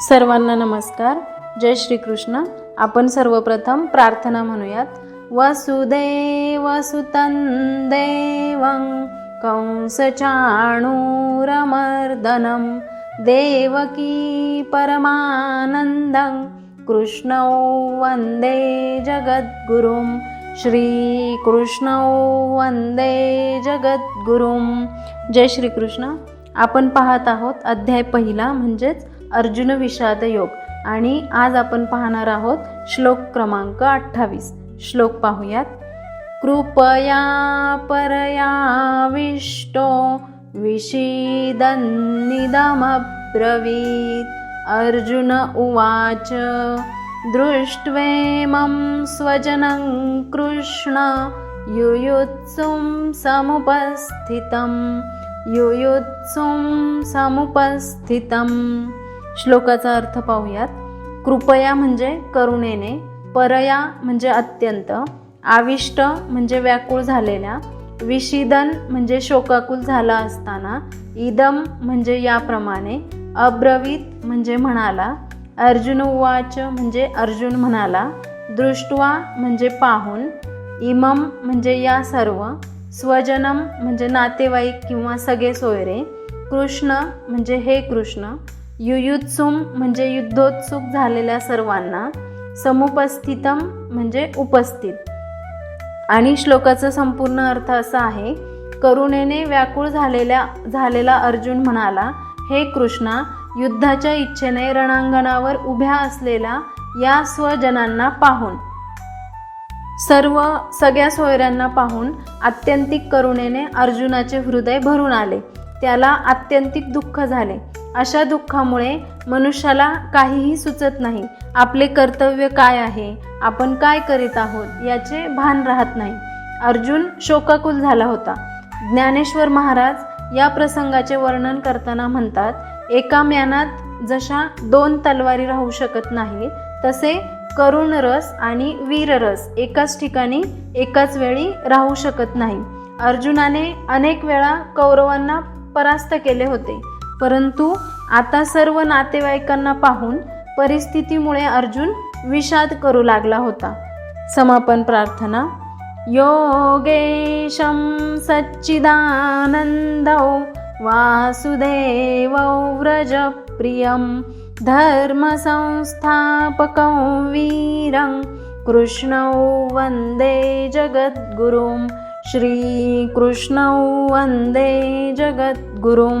सर्वांना नमस्कार. जय श्रीकृष्ण. आपण सर्वप्रथम प्रार्थना म्हणूयात. वसुदेवसुतं देवं कंसचाणूरमर्दनं देवकी परमानन्दं कृष्णौ वन्दे जगद्गुरुं श्रीकृष्णौ वन्दे जगद्गुरुं. जय श्रीकृष्ण. आपण पाहत आहोत अध्याय पहिला म्हणजेच अर्जुन विषाद योग. आणि आज आपण पाहणार आहोत श्लोक क्रमांक अठ्ठावीस. श्लोक पाहूयात. कृपया परयाविष्टो विषीदन्निदमब्रवीत्. अर्जुन उवाच. दृष्ट्वेमं स्वजनं कृष्ण युयुत्सुं समुपस्थितं. युयुत्सुं समुपस्थितम् श्लोकाचा अर्थ पाहूयात. कृपया म्हणजे करुणेने परया म्हणजे अत्यंत आविष्ट म्हणजे व्याकुळ झालेल्या विषिदन म्हणजे शोकाकुल झाला असताना इदम म्हणजे याप्रमाणे अब्रवीत म्हणजे म्हणाला अर्जुन उवाच म्हणजे अर्जुन म्हणाला दृष्ट्वा म्हणजे पाहून इमम म्हणजे या सर्व स्वजनम म्हणजे नातेवाईक किंवा सगळे सोयरे कृष्ण म्हणजे हे कृष्ण युयुत्सुम म्हणजे युद्धोत्सुक झालेल्या सर्वांना समुपस्थितम म्हणजे उपस्थित. आणि श्लोकाचा संपूर्ण अर्थ असा आहे करुणेने व्याकुळ झालेल्या झालेला अर्जुन म्हणाला हे कृष्णा युद्धाच्या इच्छेने रणांगणावर उभ्या असलेल्या या स्वजनांना पाहून सर्व सगळ्या सोयऱ्यांना पाहून आत्यंतिक करुणेने अर्जुनाचे हृदय भरून आले. त्याला आत्यंतिक दुःख झाले. अशा दुःखामुळे मनुष्याला काहीही सुचत नाही. आपले कर्तव्य काय आहे? आपण काय करीत आहोत? याचे भान राहत नाही. अर्जुन शोकाकुल झाला होता. ज्ञानेश्वर महाराज या प्रसंगाचे वर्णन करताना म्हणतात एका म्यानात जशा दोन तलवारी राहू शकत नाही तसे करुण रस आणि वीररस एकाच ठिकाणी एकाच वेळी राहू शकत नाही. अर्जुनाने अनेक वेळा कौरवांना परास्त केले होते. परंतु आता सर्व नातेवाईकांना पाहून परिस्थितीमुळे अर्जुन विषाद करू लागला होता. समापन प्रार्थना. योगेशं सच्चिदानन्दौ वासुदेवौ व्रजप्रियं धर्मसंस्थापकौ वीरं कृष्णौ वन्दे जगद्गुरुं श्रीकृष्णौ वन्दे जगद्गुरुं